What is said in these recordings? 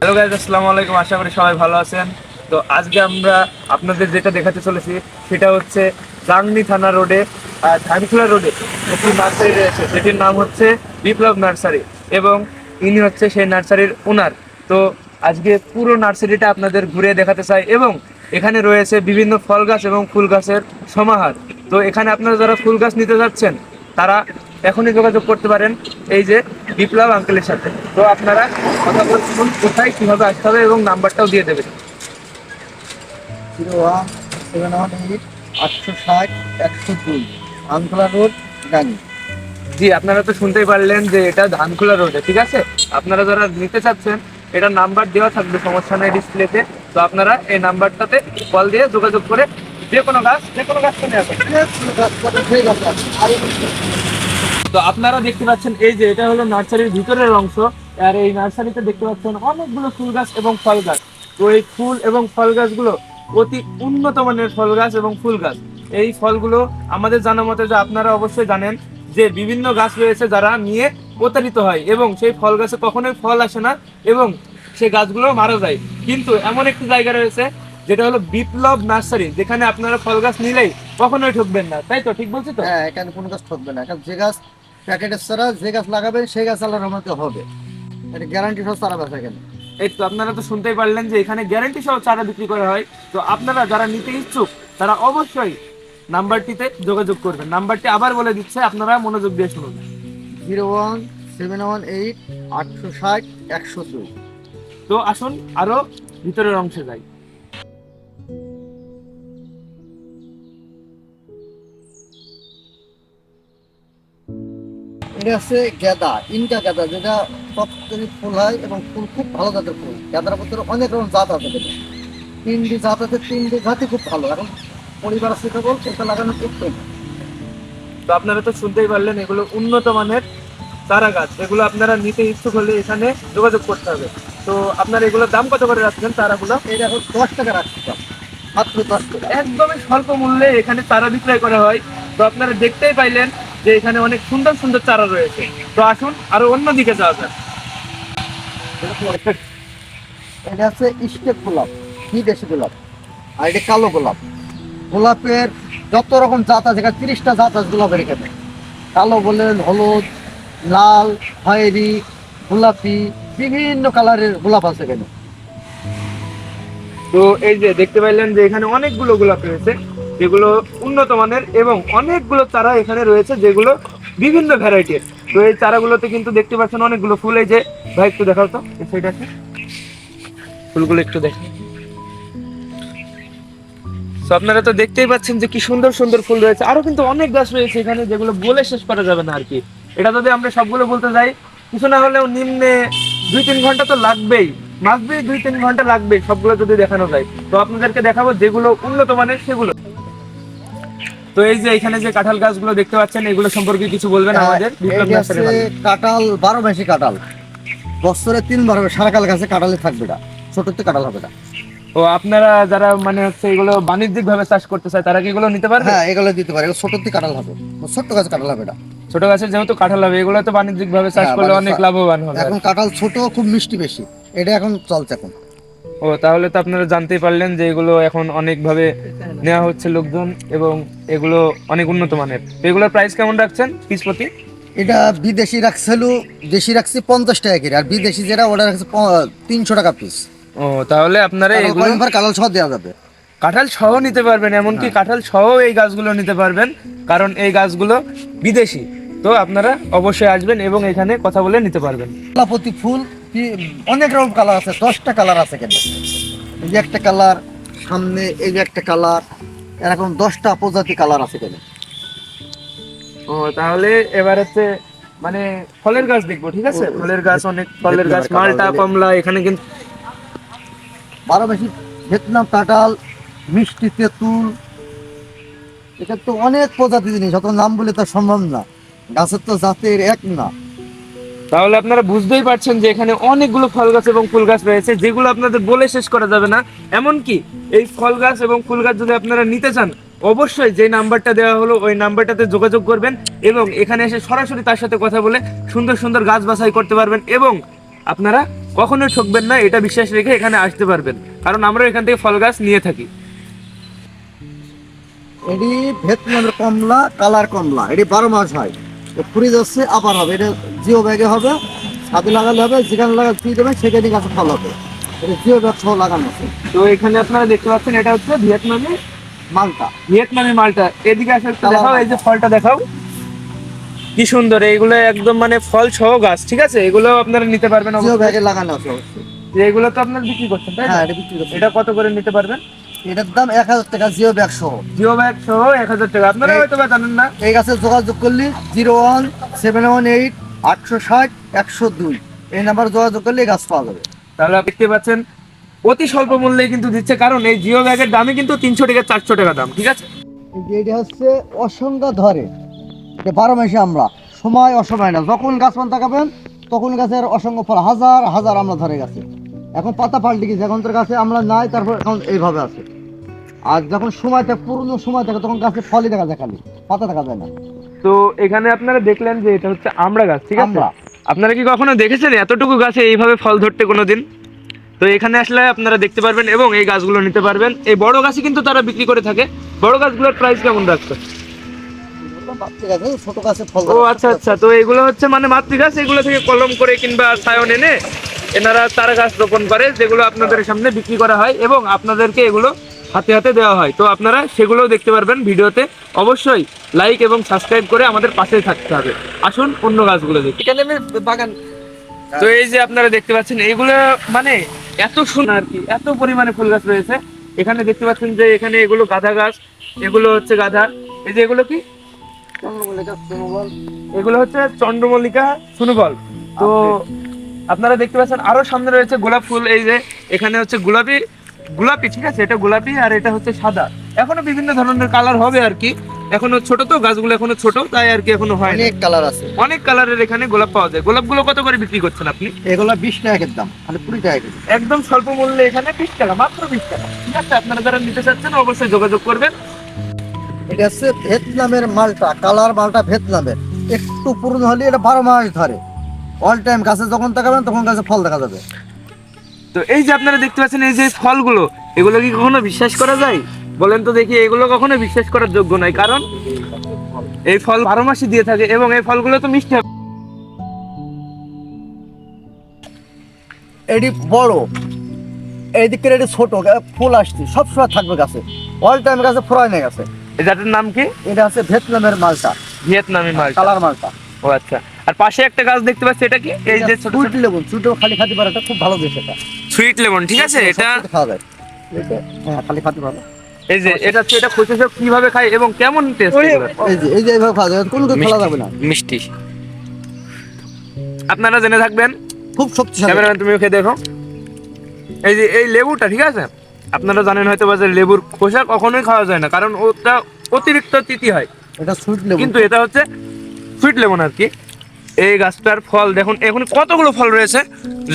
Hello guys আসসালামু আলাইকুম। আশা করি সবাই ভালো আছেন। তো আজকে আমরা আপনাদের যেটা দেখাতে চলেছি, সেটা হচ্ছে জাংনি থানা রোডে ধানখোলা রোডে একটি নার্সারি রয়েছে। যেটির নাম হচ্ছে বিপ্লব নার্সারি এবং ইনি হচ্ছে সেই নার্সারির ওনার। তো আজকে পুরো নার্সারিটা আপনাদের ঘুরে দেখাতে চাই এবং এখানে রয়েছে বিভিন্ন ফল গাছ এবং ফুল গাছের সমাহার। তো এখানে আপনারা যারা ফুল গাছ নিতে যাচ্ছেন, তারা এখনই যোগাযোগ করতে পারেন এই যে বিপ্লব আঙ্কেলের সাথে। তো আপনারা কথা বলছেন কোথায় কীভাবে আসতে হবে এবং নাম্বারটাও দিয়ে দেবেন। Zero one seven one eight আটশো ষাট একশো দুই আমতলা রোড জি আপনারা তো শুনতেই পারলেন যে এটা ধানখোলা রোডে ঠিক আছে? আপনারা যারা নিতে চাচ্ছেন এটা নাম্বার দেওয়া থাকবে সমস্যা নেই ডিসপ্লেতে। তো আপনারা এই নাম্বারটাতে কল দিয়ে যোগাযোগ করে যে কোনো গাছ যে কোনো গাছ নিয়ে আসবেন তো আপনারা দেখতে পাচ্ছেন, এই যে এটা হলো নার্সারির ভিতরের অংশ, আর এই নার্সারিতে দেখতে পাচ্ছেন অনেকগুলো ফুল গাছ এবং ফল গাছ। তো এই ফুল এবং ফল গাছগুলো অতি উন্নত মানের ফল গাছ এবং ফুল গাছ। এই ফলগুলো আমাদের জানা মতে যে আপনারা অবশ্যই জানেন যে বিভিন্ন গাছ রয়েছে যারা নিয়ে প্রতারিত হয় এবং সেই ফল গাছে কখনোই ফল আসে না এবং সেই গাছগুলো মারা যায়। কিন্তু এমন একটি জায়গা রয়েছে যেটা হলো বিপ্লব নার্সারি যেখানে আপনারা ফল গাছ নিলেই কখনোই ঠকবেন না। তাই তো? ঠিক বলছি তো? হ্যাঁ এখানে কোনো গাছ ঠকবে না। এখন যে গাছ প্যাকেটের ছাড়া যে গাছ লাগাবেন সেই গাছ আল্লাহর রহমতে হবে। এটা গ্যারান্টি সহ চারা বেচা কেন এই তো আপনারা তো শুনতেই পারলেন যে এখানে গ্যারান্টি সহ চারা বিক্রি করা হয়। তো আপনারা যারা নিতে ইচ্ছুক তারা অবশ্যই নাম্বারটিতে যোগাযোগ করবেন। নাম্বারটি আবার বলে দিচ্ছে আপনারা মনোযোগ দিয়ে শুনুন। Zero one seven one eight আটশো ষাট একশো দুই। তো আসুন আরও ভিতরের অংশে যাই। এটা হচ্ছে গেদা ইনকা গেদা যেটা সবথেকে ফুল হয় এবং ফুল খুব ভালো জাতের ফুল। গেদার ভিতরে অনেক রকম জাত আছে তিনটি জাত আছে তিনটি জাতই খুব ভালো। এখন পরিবার আছে কেবল এটা লাগানো উত্তম তো আপনারা তো শুনতেই পারলেন এগুলো উন্নত মানের চারা গাছ। এগুলো আপনারা নিতে ইচ্ছুক হলে এখানে যোগাযোগ করতে হবে। তো আপনারা এগুলোর দাম কত করে রাখছেন চারাগুলো? এটা এখন দশ টাকা রাখছি। মাত্র দশ টাকা। একদমই স্বল্প মূল্যে এখানে চারা বিক্রয় করা হয়। তো আপনারা দেখতেই পাইলেন যে এখানে অনেক সুন্দর সুন্দর চারা রয়েছে। তো আসুন আরও অন্য দিকে যাওয়া যাক। এটা হচ্ছে স্টেট গোলাপ বিদেশি গোলাপ আর এটা কালো গোলাপ। গোলাপের যত রকম জাত আছে এখানে তিরিশটা জাত আছে গোলাপের এখানে। কালো বলেন হলুদ লাল খয়েরি গোলাপি বিভিন্ন কালারের গোলাপ আছে এখানে। তো এই যে দেখতে পাইলেন যে এখানে অনেকগুলো গোলাপ রয়েছে। যেগুলো উন্নত মানের এবং অনেকগুলো চারা এখানে রয়েছে যেগুলো বিভিন্ন ভ্যারাইটির তো এই চারাগুলোতে কিন্তু দেখতে পাচ্ছেন অনেকগুলো ফুল। এই যে, ভাই একটু দেখাও তো আছে। ফুলগুলো একটু দেখেন। তো আপনারা তো দেখতেই পাচ্ছেন যে কি সুন্দর সুন্দর ফুল রয়েছে। আরও কিন্তু অনেক গাছ রয়েছে এখানে যেগুলো বলে শেষ করা যাবে না আর কি এটা যদি আমরা সবগুলো বলতে যাই, কিছু না হলেও নিম্নে দুই তিন ঘণ্টা তো লাগবেই। মাসবি দুই তিন ঘণ্টা লাগবে সবগুলো যদি দেখানো যায়। তো আপনাদেরকে দেখাবো যেগুলো উন্নত মানের, সেগুলো। তো এই যে এখানে যে কাঁঠাল গাছগুলো দেখতে পাচ্ছেন এগুলো সম্পর্কে কিছু বলবেন আমাদের? বিপ্লব হচ্ছে মালিক। কাঁঠাল বারো মাসি কাঁঠাল। বছরে তিনবার সারাকাল গাছে কাঁঠালে থাকবে না ছোটতে কাঁঠাল হবে না ও আপনারা যারা মানে হচ্ছে এগুলো বাণিজ্যিক ভাবে চাষ করতে চায় তারা কি এগুলো নিতে পারবে? হ্যাঁ এগুলো দিতে পারে। এগুলো ছোটতে কাঁঠাল হবে। ছোট্ট গাছে কাঁঠাল হবে না ছোট গাছের যেহেতু কাঁঠাল হবে এগুলো তো বাণিজ্যিক ভাবে চাষ হ্যাঁ, করলে অনেক লাভবান হবে। এখন কাঁঠাল ছোট খুব মিষ্টি বেশি। এটা এখন চলছে এখন। ও তাহলে তো আপনারা জানতেই পারলেন যে এগুলো এখন অনেকভাবে নেওয়া হচ্ছে লোকজন এবং এগুলো অনেক উন্নত মানের। এগুলোর প্রাইস কেমন রাখছেন পিস প্রতি? এটা বিদেশি রাখছিল দেশি রাখছি পঞ্চাশ টাকা করে আর বিদেশি যেটা ওটা রাখছে তিনশো টাকা পিস ও তাহলে আপনারা এগুলো কালাল সহ দেওয়া যাবে। কাঁঠাল সহ নিতে পারবেন এমনকি কাঁঠাল সহ এই গাছগুলো নিতে পারবেন কারণ এই গাছগুলো বিদেশি। তো আপনারা অবশ্যই আসবেন এবং এখানে কথা বলে নিতে পারবেন। প্রতি ফুল কি- অনেক রকম কালার আছে দশটা কালার আছে কেন এই যে একটা কালার সামনে এই যে একটা কালার এরকম দশটা প্রজাতি কালার আছে কেন ও তাহলে এবার হচ্ছে মানে ফলের গাছ দেখব ঠিক আছে? ফলের গাছ অনেক ফলের গাছ মালটা কমলা এখানে কিন্তু বারো বেশি ভিয়েতনাম কাঁঠাল মিষ্টি তেঁতুল এটা তো অনেক প্রজাতি জিনিস অত নাম বলে তো সম্ভব না। গাছের তো জাতের এক না। তাহলে আপনারা বুঝতেই পারছেন যে এখানে অনেকগুলো ফল গাছ এবং ফুল গাছ রয়েছে, যেগুলো আপনাদের বলে শেষ করা যাবে না। এমনকি এই ফল গাছ এবং ফুল গাছ যদি আপনারা নিতে চান, অবশ্যই যে নাম্বারটা দেওয়া হলো, ওই নাম্বারটাতে যোগাযোগ করবেন এবং এখানে এসে সরাসরি তার সাথে কথা বলে সুন্দর সুন্দর গাছ বাছাই করতে পারবেন এবং আপনারা কখনোই ঠকবেন না, এটা বিশ্বাস রেখে এখানে আসতে পারবেন। কারণ আমরা এখান থেকে ফল গাছ নিয়ে থাকি। এটি ভিয়েতনামের কমলা, কালার কমলা, এটি বারো মাস হয়। ফুরি যাচ্ছে আবার হবে। এটা জিও ব্যাগে হবে ছাদে লাগালে হবে যেখানে লাগালে তুই দেবেন সেখানে গাছে ফল হবে। এটা জিও ব্যাগ সহ লাগানো আছে। তো এখানে আপনারা দেখতে পাচ্ছেন এটা হচ্ছে ভিয়েতনামি মালটা। ভিয়েতনামি মালটা। এদিকে আসে একটু দেখাও এই যে ফলটা দেখাও। কি সুন্দর এইগুলো একদম মানে ফল সহ গাছ ঠিক আছে? এগুলো আপনারা নিতে পারবেন জিও ব্যাগে লাগানো আছে এগুলো তো আপনারা বিক্রি করছেন তাই না? হ্যাঁ এটা বিক্রি করছে। এটা কত করে নিতে পারবেন? এটার দাম এক হাজার টাকা জিও ব্যাগ সহ। জিও ব্যাগ সহ এক হাজার টাকা। আপনারা হয়তো বা জানেন না। এই গাছে যোগাযোগ করলে zero one seven one eight আটশো ষাট একশো দুই। এই নাম্বার যোগাযোগ করলে গাছ পাওয়া যাবে। তাহলে দেখতে পাচ্ছেন অতি স্বল্প মূল্যে কিন্তু দিচ্ছে। কারণ এই জিও ব্যাগের দামই কিন্তু তিনশো টাকা চারশো টাকা দাম ঠিক আছে? এটা হচ্ছে অসংখ্য ধরে। বারো মাসে আমরা। সময় অসময় না। যখন গাছ পান তাকাবেন তখন গাছের অসংখ্য ফল হাজার হাজার আমরা ধরে গেছে। এখন পাতা পাল্টে গেছে। এখন তোর গাছে আমরা নাই তারপর এখন এইভাবে আছে। আর যখন সময় থাকে পুরনো সময় থাকে তখন গাছে ফলই দেখা যায় খালি পাতা দেখা যায় না। তো এখানে আপনারা দেখলেন যে এটা হচ্ছে আমড়া গাছ ঠিক আছে? আমড়া। আপনারা কি কখনো দেখেছেন এতটুকু গাছে এইভাবে ফল ধরতে কোনোদিন? তো এখানে আসলে আপনারা দেখতে পারবেন এবং এই গাছগুলো নিতে পারবেন। এই বড় গাছই কিন্তু তারা বিক্রি করে থাকে। বড় গাছগুলোর প্রাইস কেমন রাখছে বাচ্চা গাছে ছোট গাছে ফল ও আচ্ছা আচ্ছা। তো এগুলো হচ্ছে মানে মাতৃ গাছ এগুলো থেকে কলম করে কিংবা সায়ন এনে এনারা চারা গাছ রোপণ করে যেগুলো আপনাদের সামনে বিক্রি করা হয় এবং আপনাদেরকে এগুলো হাতে হাতে দেওয়া হয়। তো আপনারা সেগুলোও দেখতে পারবেন ভিডিওতে। অবশ্যই লাইক এবং সাবস্ক্রাইব করে আমাদের পাশে থাকতে হবে। আসুন অন্য গাছগুলো দেখি। এখানে আমি বাগান। তো এই যে আপনারা দেখতে পাচ্ছেন এইগুলো মানে এত সুন্দর আর কি এত পরিমাণে ফুল গাছ রয়েছে। এখানে দেখতে পাচ্ছেন যে এখানে এগুলো গাঁদা গাছ এগুলো হচ্ছে গাঁদা। এই যে এগুলো কি? এগুলো হচ্ছে চন্দ্রমল্লিকা সুনুবল। তো আপনারা দেখতে পাচ্ছেন আরও সামনে রয়েছে গোলাপ ফুল। এই যে এখানে হচ্ছে গোলাপি গোলাপি ঠিক আছে? এটা গোলাপি আর এটা হচ্ছে সাদা। এখনও বিভিন্ন ধরনের কালার হবে আর কি। এখনও ছোট তো গাছগুলো এখনও ছোট তাই আর কি এখনও হয় অনেক কালার আছে। অনেক কালারের এখানে গোলাপ পাওয়া যায়। গোলাপগুলো কত করে বিক্রি করছেন আপনি? এগুলো বিশ টাকা দাম মানে কুড়ি টাকা কেজি। একদম স্বল্প মূল্যে এখানে বিশ টাকা মাত্র বিশ টাকা। ঠিক আছে? আপনারা যারা নিতে চাচ্ছেন অবশ্যই যোগাযোগ করবেন। এটা হচ্ছে ভিয়েতনামের মালটা কালার মালটা ভিয়েতনামের একটু পুরনো হলে এটা বারো মাস ধরে। অল টাইম গাছে যখন তাকাবেন তখন গাছে ফল দেখা যাবে। তো এই যে আপনারা দেখতে পাচ্ছেন এই যে ফলগুলো এগুলো কি কখনো বিশ্বাস করা যায়? বলেন তো দেখি এগুলো কখনো বিশ্বাস করার যোগ্য নয় কারণ এই ফল বারো মাসে দিয়ে থাকে এবং এই ফলগুলো তো মিষ্টি হবে। এটি বড় এই দিকের এটি ছোট ফুল আসছে সবসময় থাকবে গাছে। অল টাইম গাছে ফ্রয় নেই গাছে। এটার নাম কি? এটা হচ্ছে ভিয়েতনামের মালটা। ভিয়েতনামি মাল কালার মালটা। ও আচ্ছা। আর পাশে একটা গাছ দেখতে পাচ্ছি এটা কি? এই যে ছোট সুইট লেবুন সুইটও খালি খাতে পারে এটা খুব ভালো দেশ এটা সুইট লেমন ঠিক আছে? এটা হ্যাঁ খালি খাতে পারে এই যে এটা হচ্ছে এটা খুঁজে সব কীভাবে খায় এবং কেমন টেস্ট এই যে এই যে এইভাবে খাওয়া যায় কোনো কিছু ফেলা যাবে না। মিষ্টি। আপনারা জেনে থাকবেন। খুব শক্তিশালী। ক্যামেরাম্যান তুমি খেয়ে দেখো। এই যে এই লেবুটা ঠিক আছে? আপনারা জানেন হয়তো বা যে লেবুর খোসা কখনোই খাওয়া যায় না কারণ ওটা অতিরিক্ত তিতি হয়। এটা সুইট লেবু। কিন্তু এটা হচ্ছে সুইট লেমন আর কি। এই গাছটার ফল দেখুন এখন কতগুলো ফল রয়েছে?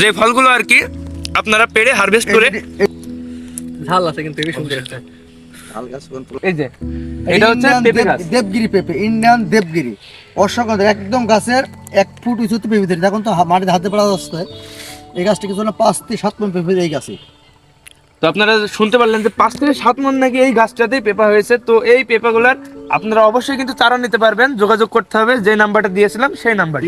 যে ফলগুলো আর কি আপনারা পেড়ে হারভেস্ট করে ঝাল আছে কিন্তু হেবি সুন্দর একটা। এই যে এটা হচ্ছে পেঁপে গাছ। দেবগিরি পেঁপে ইন্ডিয়ান দেবগিরি। দেব- একদম গাছের এক ফুট উঁচুতে পেঁপে ধরে দেখুন তো মাটিতে হাতে পড়া অবস্থায় এই গাছটি কিছু না পাঁচ থেকে সাত মন পেঁপে এই গাছে? তো আপনারা শুনতে পারলেন যে পাঁচ থেকে সাত মন নাকি এই গাছটাতেই পেপা হয়েছে। তো এই পেপাগুলার আপনারা অবশ্যই কিন্তু চারা নিতে পারবেন। যোগাযোগ করতে হবে। যে নাম্বারটা দিয়েছিলাম সেই নাম্বার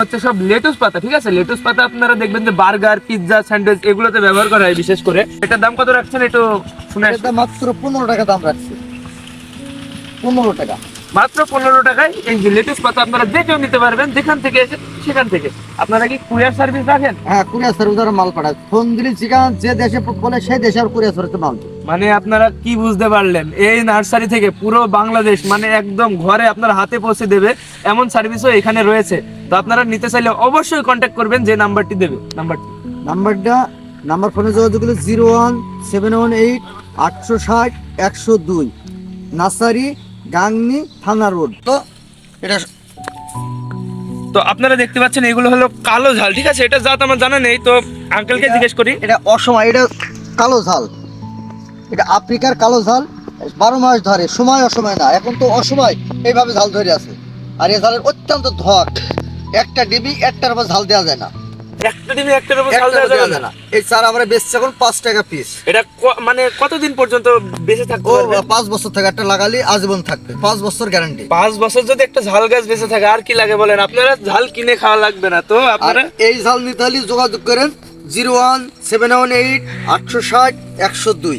হচ্ছে সব লেটুস পাতা ঠিক আছে? লেটুস পাতা আপনারা দেখবেন যে বার্গার পিৎজা স্যান্ডউইচ এগুলোতে ব্যবহার করা হয় বিশেষ করে। এটার দাম কত রাখছেন? একটু শুনে এটা মাত্র পনেরো টাকা দাম রাখছে। পনেরো টাকা। মাত্র পনেরো টাকায় এই যে লেটুস পাতা আপনারা যে কেউ নিতে পারবেন যেখান থেকে এসে সেখান থেকে। আপনারা কি কুরিয়ার সার্ভিস রাখেন? হ্যাঁ কুরিয়ার সার্ভিস মাল পাঠায়। ফোন দিলে যেখানে যে দেশে বলে সেই দেশে আর কুরিয়ার সার্ভিসে মাল। মানে আপনারা কি বুঝতে পারলেন? এই নার্সারি থেকে পুরো বাংলাদেশ মানে একদম ঘরে আপনার হাতে পৌঁছে দেবে এমন সার্ভিসও এখানে রয়েছে। তো আপনারা নিতে চাইলে অবশ্যই কন্ট্যাক্ট করবেন যে নাম্বারটি দেবে নাম্বারটি। নাম্বারটা নাম্বার ফোনে যোগাযোগ করলে zero one seven one eight আটশো ষাট একশো দুই। নার্সারি গাংনি থানা রোড। তো এটা তো আপনারা দেখতে পাচ্ছেন এগুলো হলো কালো ঝাল ঠিক আছে? এটা জাত আমার জানা নেই তো আঙ্কেলকে জিজ্ঞেস করি। এটা অসময় এটা কালো ঝাল। এটা আফ্রিকার কালো ঝাল বারো মাস ধরে সময় অসময় না এখন তো অসময় এইভাবে ঝাল ধরে আছে। আর এই ঝালের অত্যন্ত ধক একটা ডিবি একটার উপর ঝাল দেওয়া যায় না। একটা ডিমে একটার উপর ঝাল দেওয়া যায় না। এই চারা আমরা বেচছি এখন পাঁচ টাকা পিস এটা মানে কতদিন পর্যন্ত বেঁচে পাঁচ বছর থেকে একটা লাগালি আজীবন থাকবে। পাঁচ বছর গ্যারান্টি পাঁচ বছর যদি একটা ঝাল গাছ বেঁচে থাকে আর কি লাগে বলেন? আপনারা ঝাল কিনে খাওয়া লাগবে না তো? আপনারা এই ঝাল নিতে হলে যোগাযোগ করেন zero one seven one eight আটশো ষাট একশো দুই।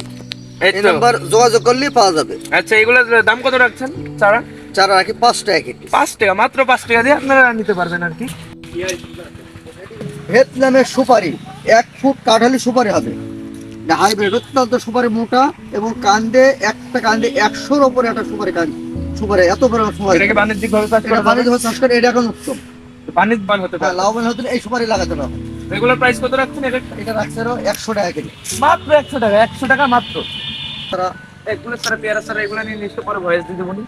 এই নাম্বার যোগাযোগ করলেই পাওয়া যাবে। আচ্ছা এগুলোর দাম কত রাখছেন চারা? চারা রাখি পাঁচ টাকা কেজি। পাঁচ টাকা মাত্র পাঁচ টাকা দিয়ে আপনারা নিতে পারবেন আর কি। ভিয়েতনামের সুপারি এক ফুট কাঠালি সুপারি হবে। হাইব্রিড। অত্যন্ত সুপারি মোটা এবং কান্দে একটা কান্দে একশোর ওপরে একটা সুপারি কান সুপারি এত বড় সুপারি। এটাকে বাণিজ্যিক ভাবে চাষ করা বাণিজ্য চাষ করে এটা এখন উত্তম। বাণিজ্য বান হতে হ্যাঁ, পারে। লাভবান হতে এই সুপারি লাগাতে হবে। রেগুলার প্রাইস কত রাখছেন এটা এটা রাখছে আরও একশো টাকা কেজি। মাত্র একশো টাকা একশো টাকা মাত্র। তারা এগুলো সারা পেয়ারা সারা এগুলো নিয়ে নিশ্চয় পরে ভয়েস দিতে বলি।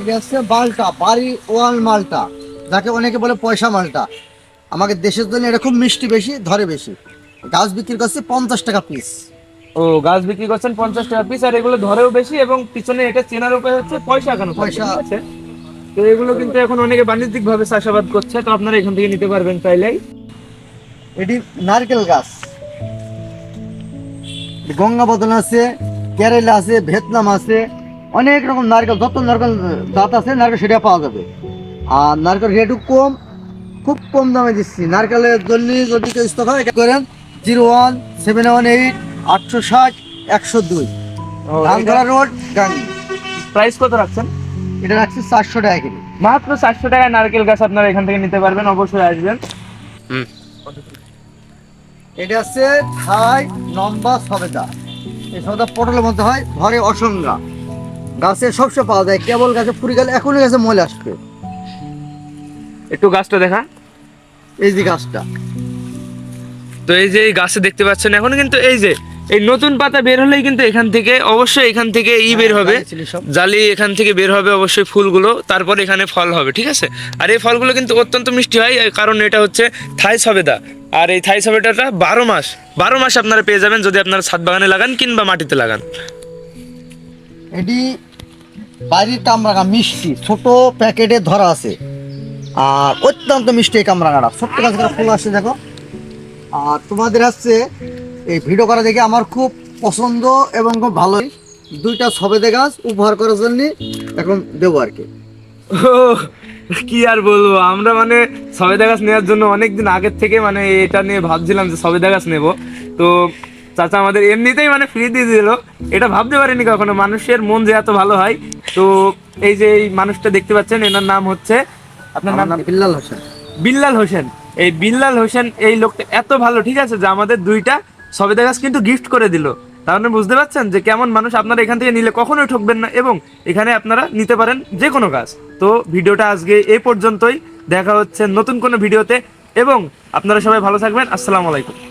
এটা হচ্ছে মালটা বাড়ি ওয়াল মালটা যাকে অনেকে বলে পয়সা মালটা। আমাকে দেশের জন্য এটা খুব মিষ্টি বেশি ধরে বেশি। গাছ বিক্রি করছে পঞ্চাশ টাকা পিস ও গাছ বিক্রি করছেন পঞ্চাশ টাকা পিস আর এগুলো ধরেও বেশি এবং পিছনে এটা চেনার উপায় হচ্ছে পয়সা কেন পয়সা। আছে? তো এগুলো কিন্তু এখন অনেকে বাণিজ্যিক ভাবে চাষাবাদ করছে তো আপনারা এখান থেকে নিতে পারবেন চাইলেই। এটি নারকেল গাছ। গঙ্গা বদন আছে কেরালা আছে ভিয়েতনাম আছে অনেক রকম নারকেল যত নারকেল জাত আছে নারকেল সেটা পাওয়া যাবে। আর নারকেল রেটও কম খুব কম দামে দিচ্ছি। নারকেলের জন্য যদি কেউ স্টক এটা করেন zero one seven one eight আটশো ষাট একশো দুই। রোড গাঙ্গি প্রাইস কত রাখছেন? এটা রাখছি চারশো টাকা কেজি। মাত্র চারশো টাকায় নারকেল গাছ আপনারা এখান থেকে নিতে পারবেন অবশ্যই আসবেন। এটা হচ্ছে থাই লম্বা সবেদা। এই সবেদা পটলের মধ্যে হয় ঘরে অসংজ্ঞা। গাছে সবসময় পাওয়া যায় কেবল গাছে ফুরি গেলে এখনই গাছে ময়লা আসবে। একটু গাছটা দেখা। এই যে গাছটা। তো এই যে এই গাছে দেখতে পাচ্ছেন এখন কিন্তু এই যে এই নতুন পাতা বের হলেই কিন্তু এখান থেকে অবশ্যই এখান থেকে ই বের হবে। সব। জালি এখান থেকে বের হবে অবশ্যই ফুলগুলো তারপর এখানে ফল হবে ঠিক আছে? আর এই ফলগুলো কিন্তু অত্যন্ত মিষ্টি হয় কারণ এটা হচ্ছে থাই সবেদা। আর এই থাই সবেদাটা বারো মাস বারো মাস আপনারা পেয়ে যাবেন যদি আপনারা ছাদ বাগানে লাগান কিংবা মাটিতে লাগান। এটি বাড়ির কামরাঙা মিষ্টি ছোট প্যাকেটে ধরা আছে। আর অত্যন্ত মিষ্টি এই কামরাঙাটা ছোট্ট গাছ ফুল আসছে দেখো। আর তোমাদের হচ্ছে এই ভিডিও করা দেখে আমার খুব পছন্দ এবং খুব ভালোই দুইটা সবেদে গাছ উপহার করার জন্য এখন দেবো আর কি। কি আর বলব? আমরা মানে সবেদা গাছ নেওয়ার জন্য অনেক দিন আগের থেকে মানে এটা নিয়ে ভাবছিলাম যে সবেদা গাছ নেব। তো চাচা আমাদের এমনিতেই মানে ফ্রি দিয়ে দিল। এটা ভাবতে পারিনি কখনো। মানুষের মন যে এত ভালো হয়। তো এই যে এই মানুষটা দেখতে পাচ্ছেন এনার নাম হচ্ছে আপনার নাম নাম বিল্লাল হোসেন। বিল্লাল হোসেন। এই বিল্লাল হোসেন এই লোকটা এত ভালো ঠিক আছে? যে আমাদের দুইটা সবেদা গাছ কিন্তু গিফট করে দিল। তাহলে বুঝতে পারছেন যে কেমন মানুষ আপনারা এখান থেকে নিলে কখনোই ঠকবেন না এবং এখানে আপনারা নিতে পারেন যে কোনো গাছ। তো ভিডিওটা আজকে এই পর্যন্তই। দেখা হচ্ছে নতুন কোনো ভিডিওতে এবং আপনারা সবাই ভালো থাকবেন। আসসালামু আলাইকুম।